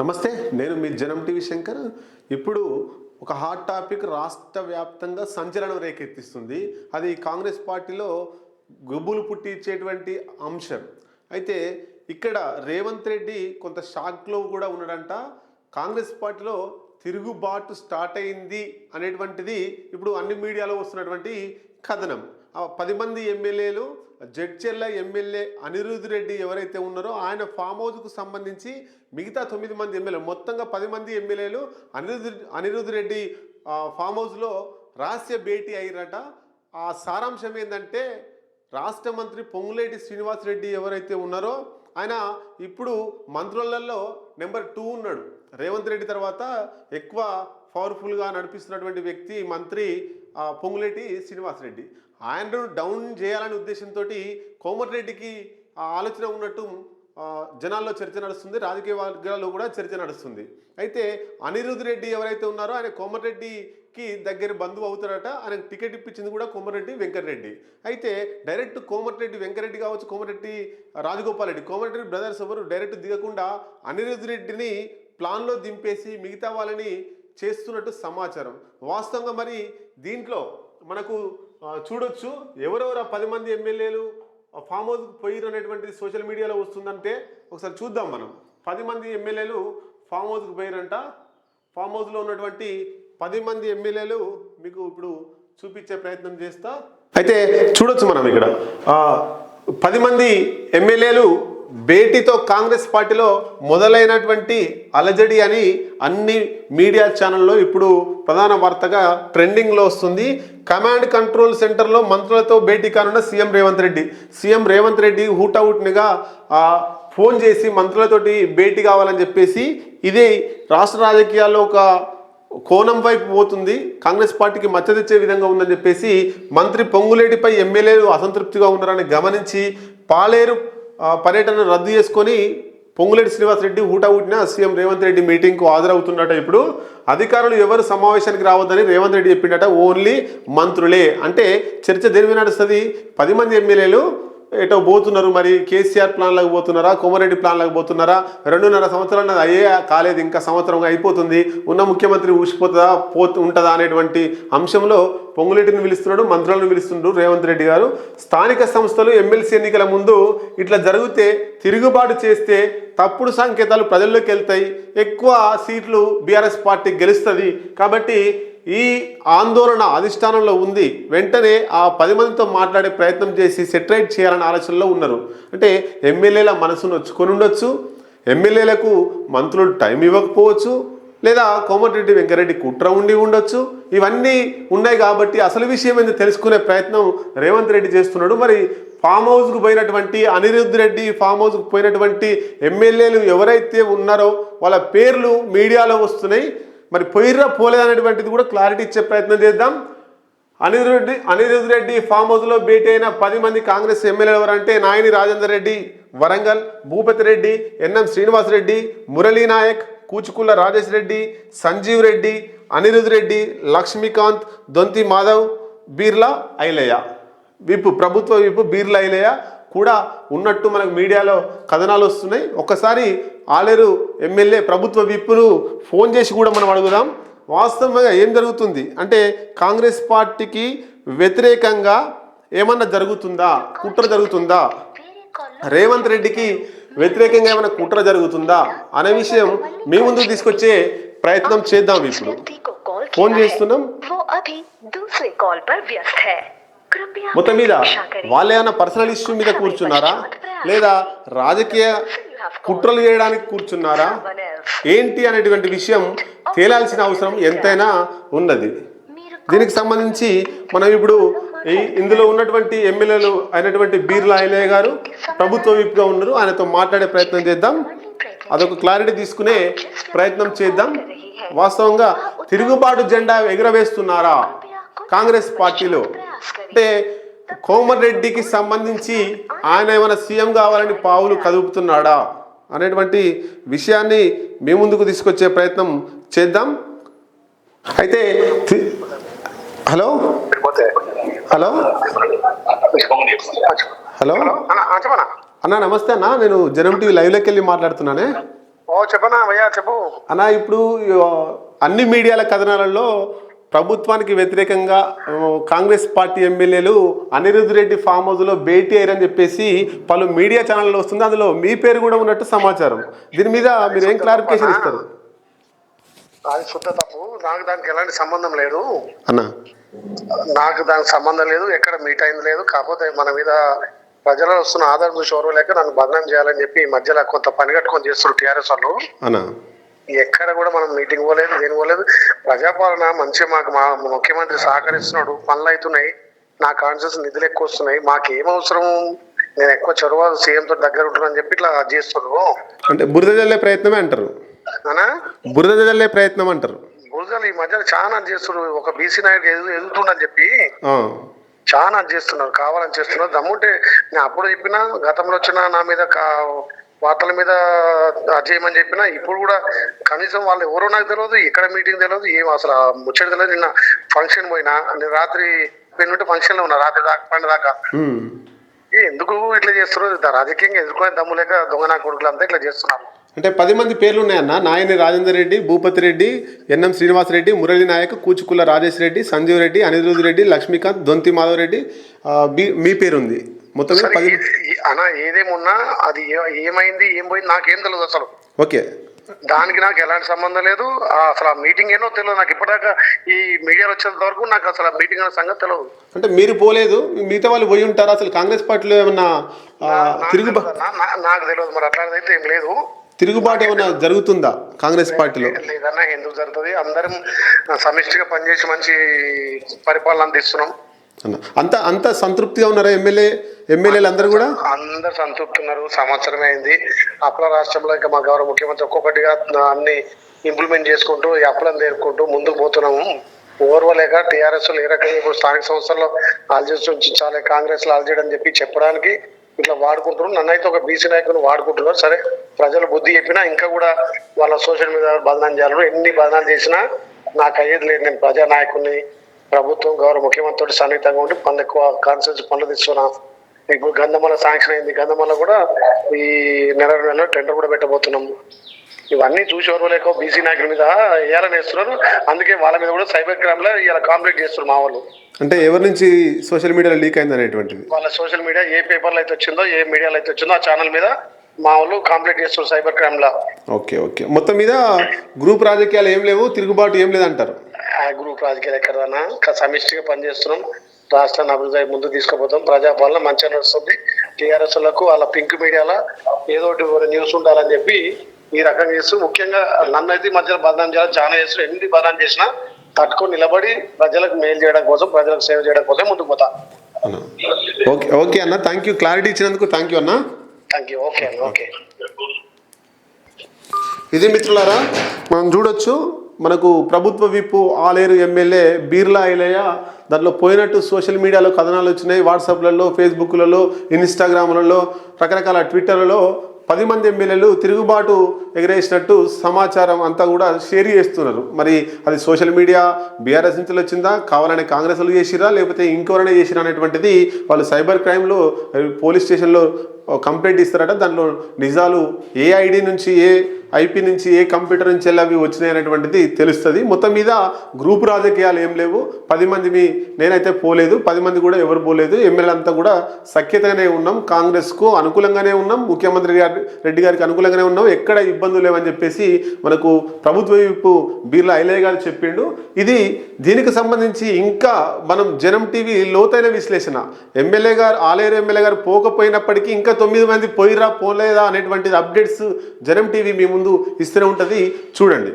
నమస్తే నేను మీ జనం టీవీ శంకర్. ఇప్పుడు ఒక హాట్ టాపిక్ రాష్ట్ర వ్యాప్తంగా సంచలనం రేకెత్తిస్తుంది. అది కాంగ్రెస్ పార్టీలో గుబులు పుట్టించేటువంటి అంశం. అయితే ఇక్కడ రేవంత్ రెడ్డి కొంత షాక్లో కూడా ఉన్నాడంట. కాంగ్రెస్ పార్టీలో తిరుగుబాటు స్టార్ట్ అయింది అనేటువంటిది ఇప్పుడు అన్ని మీడియాలో వస్తున్నటువంటి కథనం. పది మంది ఎమ్మెల్యేలు జడ్చెల్ల ఎమ్మెల్యే అనిరుద్ రెడ్డి ఎవరైతే ఉన్నారో ఆయన ఫామ్ హౌస్కు సంబంధించి మిగతా తొమ్మిది మంది ఎమ్మెల్యే మొత్తంగా పది మంది ఎమ్మెల్యేలు అనిరుద్ అనిరుద్ రెడ్డి ఫామ్ హౌస్లో రహస్య భేటీ అయ్యారట. ఆ సారాంశం ఏంటంటే రాష్ట్ర మంత్రి పొంగులేటి శ్రీనివాస్ రెడ్డి ఎవరైతే ఉన్నారో ఆయన ఇప్పుడు మంత్రులలో నెంబర్ టూ ఉన్నాడు. రేవంత్ రెడ్డి తర్వాత ఎక్కువ పవర్ఫుల్గా నడిపిస్తున్నటువంటి వ్యక్తి మంత్రి పొంగులేటి శ్రీనివాస్ రెడ్డి ఆయనను డౌన్ చేయాలనే ఉద్దేశంతో కోమటిరెడ్డికి ఆలోచన ఉన్నట్టు జనాల్లో చర్చ నడుస్తుంది రాజకీయ వర్గాల్లో కూడా చర్చ నడుస్తుంది. అయితే అనిరుద్ రెడ్డి ఎవరైతే ఉన్నారో ఆయన కోమటిరెడ్డికి దగ్గర బంధువు అవుతారట ఆయన టికెట్ ఇప్పించింది కూడా కోమటిరెడ్డి వెంకటరెడ్డి. అయితే డైరెక్ట్ కోమటిరెడ్డి వెంకరెడ్డి కావచ్చు కోమటిరెడ్డి రాజగోపాల్ రెడ్డి కోమటిరెడ్డి బ్రదర్స్ ఎవరు డైరెక్ట్ దిగకుండా అనిరుద్ రెడ్డిని ప్లాన్లో దింపేసి మిగతా వాళ్ళని చేస్తున్నట్టు సమాచారం. వాస్తవంగా మరి దీంట్లో మనకు చూడొచ్చు ఎవరెవరు ఆ పది మంది ఎమ్మెల్యేలు ఫామ్ హౌస్ పోయిరు అనేటువంటిది సోషల్ మీడియాలో వస్తుందంటే ఒకసారి చూద్దాం మనం. పది మంది ఎమ్మెల్యేలు ఫామ్ హౌస్కి పోయిరంట ఫామ్ హౌస్లో ఉన్నటువంటి పది మంది ఎమ్మెల్యేలు మీకు ఇప్పుడు చూపించే ప్రయత్నం చేస్తా. అయితే చూడొచ్చు మనం ఇక్కడ. పది మంది ఎమ్మెల్యేలు భేటీతో కాంగ్రెస్ పార్టీలో మొదలైనటువంటి అలజడి అని అన్ని మీడియా ఛానల్లో ఇప్పుడు ప్రధాన వార్తగా ట్రెండింగ్లో వస్తుంది. కమాండ్ కంట్రోల్ సెంటర్లో మంత్రులతో భేటీ కానున్న సీఎం రేవంత్ రెడ్డి. సీఎం రేవంత్ రెడ్డి హూటౌట్నిగా ఫోన్ చేసి మంత్రులతోటి భేటీ కావాలని చెప్పేసి ఇది రాష్ట్ర రాజకీయాల్లో ఒక కోణం వైపు పోతుంది. కాంగ్రెస్ పార్టీకి మచ్చ తెచ్చే విధంగా ఉందని చెప్పేసి మంత్రి పొంగులేటిపై ఎమ్మెల్యేలు అసంతృప్తిగా ఉన్నారని గమనించి పాలేరు పర్యటన రద్దు చేసుకొని పొంగులేటి శ్రీనివాసరెడ్డి ఊటా సీఎం రేవంత్ రెడ్డి మీటింగ్కు హాజరవుతున్నట ఇప్పుడు. అధికారులు ఎవరు సమావేశానికి రావద్దని రేవంత్ రెడ్డి చెప్పిండట ఓన్లీ మంత్రులే. అంటే చర్చ దేని నడుస్తుంది? పది మంది ఎమ్మెల్యేలు ఎటో పోతున్నారు మరి? కేసీఆర్ ప్లాన్లకు పోతున్నారా? కోమరెడ్డి ప్లాన్లకు పోతున్నారా? రెండున్నర సంవత్సరాలు అది అయ్యే కాలేదు. ఇంకా సంవత్సరం అయిపోతుంది. ఉన్న ముఖ్యమంత్రి ఊసిపోతుందా? పోతు ఉంటుందా అనేటువంటి అంశంలో పొంగులేటిని పిలుస్తున్నాడు మంత్రులను పిలుస్తున్నాడు రేవంత్ రెడ్డి గారు. స్థానిక సంస్థలు ఎమ్మెల్సీ ఎన్నికల ముందు ఇట్లా జరిగితే తిరుగుబాటు చేస్తే తప్పుడు సంకేతాలు ప్రజల్లోకి వెళ్తాయి. ఎక్కువ సీట్లు బీఆర్ఎస్ పార్టీ గెలుస్తుంది. కాబట్టి ఈ ఆందోళన అధిష్టానంలో ఉంది. వెంటనే ఆ పది మందితో మాట్లాడే ప్రయత్నం చేసి సెటరైట్ చేయాలనే ఆలోచనలో ఉన్నారు. అంటే ఎమ్మెల్యేల మనసును నొచ్చుకొని ఉండొచ్చు ఎమ్మెల్యేలకు మంత్రులు టైం ఇవ్వకపోవచ్చు లేదా కోమటిరెడ్డి వెంకరెడ్డి కుట్ర ఉండి ఉండొచ్చు. ఇవన్నీ ఉన్నాయి కాబట్టి అసలు విషయం ఏంది తెలుసుకునే ప్రయత్నం రేవంత్ రెడ్డి చేస్తున్నాడు. మరి ఫామ్ హౌస్కు పోయినటువంటి అనిరుద్ధ్ రెడ్డి ఫామ్ హౌస్కు పోయినటువంటి ఎమ్మెల్యేలు ఎవరైతే ఉన్నారో వాళ్ళ పేర్లు మీడియాలో వస్తున్నాయి. మరి పోయిర్రా పోలేదనేటువంటిది కూడా క్లారిటీ ఇచ్చే ప్రయత్నం చేద్దాం. అనిరుద్ రెడ్డి అనిరుద్ రెడ్డి ఫామ్ హౌస్లో భేటీ అయిన పది మంది కాంగ్రెస్ ఎమ్మెల్యేలు ఎవరంటే నాయని రాజేందర్ రెడ్డి వరంగల్ భూపతి రెడ్డి ఎన్ఎం శ్రీనివాస్ రెడ్డి మురళీ నాయక్ కూచుకుల్ల రాజేష్ రెడ్డి సంజీవ్ రెడ్డి అనిరుద్ రెడ్డి లక్ష్మీకాంత్ దొంతి మాధవ్ బీర్లా ఐలయ్య. విప్ ప్రభుత్వ విప్ బీర్లా ఐలయ్య. కూడా ఉన్నట్టు మనకు మీడియాలో కథనాలు వస్తున్నాయి. ఒక్కసారి ఆలేరు ఎమ్మెల్యే ప్రభుత్వ విప్పును ఫోన్ చేసి కూడా మనం అడుగుదాం. వాస్తవంగా ఏం జరుగుతుంది? అంటే కాంగ్రెస్ పార్టీకి వ్యతిరేకంగా ఏమన్నా జరుగుతుందా? కుట్ర జరుగుతుందా? రేవంత్ రెడ్డికి వ్యతిరేకంగా ఏమైనా కుట్ర జరుగుతుందా? అనే విషయం మీ ముందుకు తీసుకొచ్చే ప్రయత్నం చేద్దాం ఇప్పుడు. ఫోన్ చేస్తున్నాం. మొత్తం మీద వాళ్ళు ఏమైనా పర్సనల్ ఇష్యూ మీద కూర్చున్నారా? లేదా రాజకీయ కుట్రలు చేయడానికి కూర్చున్నారా? ఏంటి అనేటువంటి విషయం తేలాల్సిన అవసరం ఎంతైనా ఉన్నది. దీనికి సంబంధించి మనం ఇప్పుడు ఈ ఇందులో ఉన్నటువంటి ఎమ్మెల్యేలు అయినటువంటి బీర్లా ఐలయ్య గారు ప్రభుత్వ విప్గా ఉన్నారు. ఆయనతో మాట్లాడే ప్రయత్నం చేద్దాం. అదొక క్లారిటీ తీసుకునే ప్రయత్నం చేద్దాం. వాస్తవంగా తిరుగుబాటు జెండా ఎగురవేస్తున్నారా? కాంగ్రెస్ పార్టీలో అంటే కోమరెడ్డికి సంబంధించి ఆయన ఏమైనా సీఎం కావాలని పావులు కదుపుతున్నాడా అనేటువంటి విషయాన్ని మీ ముందుకు తీసుకొచ్చే ప్రయత్నం చేద్దాం. అయితే హలో? హలో? హలో? అన్న నమస్తే అన్న. నేను జనం టీవీ లైవ్లోకి వెళ్ళి మాట్లాడుతున్నానే. చెప్పనా చెప్పు. అన్న ఇప్పుడు అన్ని మీడియాల కథనాలలో ప్రభుత్వానికి వ్యతిరేకంగా కాంగ్రెస్ పార్టీ ఎమ్మెల్యేలు అనిరుద్ధ్ రెడ్డి ఫామ్ హౌస్లో భేటీ అయ్యారని చెప్పేసి పలు మీడియా ఛానల్లో వస్తుంది. అందులో మీ పేరు కూడా ఉన్నట్టు సమాచారం. దీని మీద మీరు ఏం క్లారిఫికేషన్ ఇస్తారు? అది శుద్ధ తప్పు. నాకు దానికి ఎలాంటి సంబంధం లేదు. అన్న. నాకు దానికి సంబంధం లేదు. ఎక్కడ మీట్ అయింది లేదు. కాకపోతే మన మీద ప్రజలలో వస్తున్న ఆధార్ చూసి ఎవరు లేక నన్ను బదనాం చేయాలని చెప్పి ఈ మధ్యలో కొంత పని కట్టుకొని చేస్తున్నారు టీఆర్ఎస్ వాళ్ళు. అన్న. ఎక్కడ కూడా మనం మీటింగ్ పోలేదు దేని పోలేదు. ప్రజాపాలన మంచిగా మాకు మా ముఖ్యమంత్రి సహకరిస్తున్నాడు. పనులు అవుతున్నాయి. నా కాన్షియస్ నిధులు ఎక్కువ వస్తున్నాయి. మాకు ఏం అవసరం నేను ఎక్కువ చొరవ సీఎం తో దగ్గర ఉంటున్నాను చెప్పి ఇట్లా చేస్తున్నాను అంటే బురద జల్లే ప్రయత్నమే అంటారు. బురద జల్లే ప్రయత్నం అంటారు. గురుజాలు ఈ మధ్యలో చాలా చేస్తున్నారు ఒక బీసీ నాయుడు ఎదు ఎదుగుతుండని చెప్పి చాలా చేస్తున్నారు. కావాలని చేస్తున్నారు. దమ్ముంటే నేను అప్పుడు చెప్పినా గతంలో వచ్చిన నా మీద వార్తల మీద చేయమని చెప్పినా ఇప్పుడు కూడా కనీసం వాళ్ళు ఎవరో నాకు తెలియదు ఎక్కడ మీటింగ్ తెలియదు ఏం అసలు ముచ్చట తెలియదు నిన్న ఫంక్షన్ పోయినా నేను రాత్రి పోయినట్టు ఫంక్షన్లో ఉన్నా రాత్రి దాకా పండు దాకా. ఎందుకు ఇట్లా చేస్తున్నారు? రాజకీయంగా ఎదుర్కొనే దమ్ము లేక దొంగ నా కొడుకులు అంతా ఇట్లా చేస్తున్నారు. అంటే పది మంది పేర్లు ఉన్నాయన్న. నాయని రాజేందర్ రెడ్డి భూపతి రెడ్డి ఎన్ఎం శ్రీనివాస్ రెడ్డి మురళీ నాయక్ కూచుకుల్ల రాజేష్ రెడ్డి సంజీవ్ రెడ్డి అనిరుద్ రెడ్డి లక్ష్మీకాంత్ దొంతి మాధవ్ రెడ్డి మీ పేరు ఉంది మొత్తం పది ఏ- ఏ- అనా ఏదేమున్నా అది ఏమైంది ఏం పోయింది నాకేం తెలియదు అసలు. ఓకే. దానికి నాకు ఎలాంటి సంబంధం లేదు. అసలు ఆ మీటింగ్ ఏనో తెలియదు నాకు ఇప్పటిదాకా ఈ మీడియాలో వచ్చేంత వరకు నాకు అసలు ఆ మీటింగ్ అనే సంగతి తెలియదు అంటే మీరు పోలేదు. మిగతా వాళ్ళు పోయి ఉంటారు? అసలు కాంగ్రెస్ పార్టీలో ఏమన్నా నాకు తెలియదు అన్న, నా- నాకు తెలియదు మరి. అట్లాంటిదైతే ఏం లేదు. తిరుగుబాటు ఏమన్నా జరుగుతుందా కాంగ్రెస్ పార్టీలో? లేదన్నా ఎందుకు జరుగుతుంది? అందరం సమిష్టిగా పనిచేసి మంచి పరిపాలన అందిస్తున్నాం. అన్న. అంత అంత సంతృప్తిగా ఉన్నారా ఎమ్మెల్యే ఎమ్మెల్యేలు అందరూ కూడా? అందరు సంతృప్తి ఉన్నారు. సంవత్సరమే అయింది. అప్పుల రాష్ట్రంలో ఇంకా మా గౌరవ ముఖ్యమంత్రి ఒక్కొక్కటిగా అన్ని ఇంప్లిమెంట్ చేసుకుంటూ ఈ అప్పులను తేరుకుంటూ ముందుకు పోతున్నాము. ఓర్వలేక టీఆర్ఎస్ ఏ రకంగా ఇప్పుడు స్థానిక సంస్థల్లో ఆల్జేసి ఉంచాలి కాంగ్రెస్లో ఆల్జేయడం చెప్పి చెప్పడానికి ఇట్లా వాడుకుంటున్నారు. నన్నైతే ఒక బీసీ నాయకుని వాడుకుంటున్నారు. సరే ప్రజలు బుద్ధి చెప్పినా ఇంకా కూడా వాళ్ళ సోషల్ మీడియా బంధనం చేయాలి ఎన్ని బంధనాలు చేసినా నాకు అయ్యేది లేదు. నేను ప్రజా నాయకుడిని ప్రభుత్వం గౌరవ ముఖ్యమంత్రి సన్నిహితంగా ఉండి పనులు ఎక్కువ కాన్సెన్స్ పనులు తీసుకున్నా ఇప్పుడు గంధమల శాంక్షన్ అయింది. గంధమల కూడా ఈ నెల నెలలో టెండర్ కూడా పెట్టబోతున్నాం ఇవన్నీ చూసి ఎవరు లేక బీసీ నాయకుల మీద వేయాలని వేస్తున్నారు. అందుకే వాళ్ళ మీద కూడా సైబర్ క్రైమ్లో ఇలా కాంప్లీట్ చేస్తున్నారు మా వాళ్ళు. అంటే ఎవరి నుంచి సోషల్ మీడియాలో లీక్ అయింది అనేటువంటిది? వాళ్ళ సోషల్ మీడియా ఏ పేపర్లో అయితే వచ్చిందో ఏ మీడియాలో అయితే వచ్చిందో ఆ ఛానల్ మీద మా వాళ్ళు కంప్లీట్ చేస్తున్నారు సైబర్ క్రైమ్లో ఓకే ఓకే. మొత్తం మీద గ్రూప్ రాజకీయాలు ఏం లేవు తిరుగుబాటు ఏం లేదంటారు? ఆ గ్రూప్ రాజకీయాలు ఎక్కడన్నా సమిష్టిగా పనిచేస్తున్నాం. రాష్ట్రాన్ని అభివృద్ధి ముందుకు తీసుకుపోతాం. ప్రజాపాలన మంచిగా నడుస్తుంది. టీఆర్ఎస్లకు వాళ్ళ పింక్ మీడియాలో ఏదో ఒకటి న్యూస్ ఉండాలని చెప్పి ఈ రకంగా చేస్తూ ముఖ్యంగా నన్ను అయితే ఈ మధ్యలో బదనాం చేయాలి చాలా చేస్తూ ఎన్ని బదనాం చేసినా తట్టుకొని నిలబడి ప్రజలకు మేలు చేయడం కోసం ప్రజలకు సేవ చేయడం కోసం ముందుకు పోతా. అన్న ఓకే ఓకే అన్న. థ్యాంక్ యూ క్లారిటీ ఇచ్చినందుకు థ్యాంక్ యూ అన్న. థ్యాంక్ యూ ఓకే అండి ఓకే ఇది మిత్రులారా మనం చూడొచ్చు. మనకు ప్రభుత్వ విప్పు ఆలేరు ఎమ్మెల్యే బీర్లా ఐలయ్య దాంట్లో పోయినట్టు సోషల్ మీడియాలో కథనాలు వచ్చినాయి. వాట్సాప్లలో ఫేస్బుక్లలో ఇన్స్టాగ్రామ్లలో రకరకాల ట్విట్టర్లలో పది మంది ఎమ్మెల్యేలు తిరుగుబాటు ఎగరేసినట్టు సమాచారం అంతా కూడా షేర్ చేస్తున్నారు. మరి అది సోషల్ మీడియా బీఆర్ఎస్ నుంచి వచ్చిందా? కావాలని కాంగ్రెస్ చేసిరా లేకపోతే ఇంకెవరైనా చేసిరా అనేటువంటిది వాళ్ళు సైబర్ క్రైమ్లో పోలీస్ స్టేషన్లో కంప్లైంట్ ఇస్తారట. దాంట్లో నిజాలు ఏ ఐడి నుంచి ఏ ఐపీ నుంచి ఏ కంప్యూటర్ నుంచి వెళ్ళి అవి వచ్చినాయి అనేటువంటిది తెలుస్తుంది. మొత్తం మీద గ్రూప్ రాజకీయాలు ఏం లేవు. పది మంది మీ నేనైతే పోలేదు. పది మంది కూడా ఎవరు పోలేదు. ఎమ్మెల్యే అంతా కూడా సఖ్యతగానే ఉన్నాం. కాంగ్రెస్కు అనుకూలంగానే ఉన్నాం. ముఖ్యమంత్రి గారి రెడ్డి గారికి అనుకూలంగానే ఉన్నాం. ఎక్కడ ఇబ్బందులు లేవని చెప్పేసి మనకు ప్రభుత్వ వైపు బీర్లా ఐలయ్య గారు చెప్పిండు. ఇది దీనికి సంబంధించి ఇంకా మనం జనం టీవీ లోతైన విశ్లేషణ. ఎమ్మెల్యే గారు ఆలేరు ఎమ్మెల్యే గారు పోకపోయినప్పటికీ ఇంకా తొమ్మిది మంది పోయిరా పోలేదా అనేటువంటి అప్డేట్స్ జనం టీవీ మీ ముందు ఇస్తూనే ఉంటుంది. చూడండి.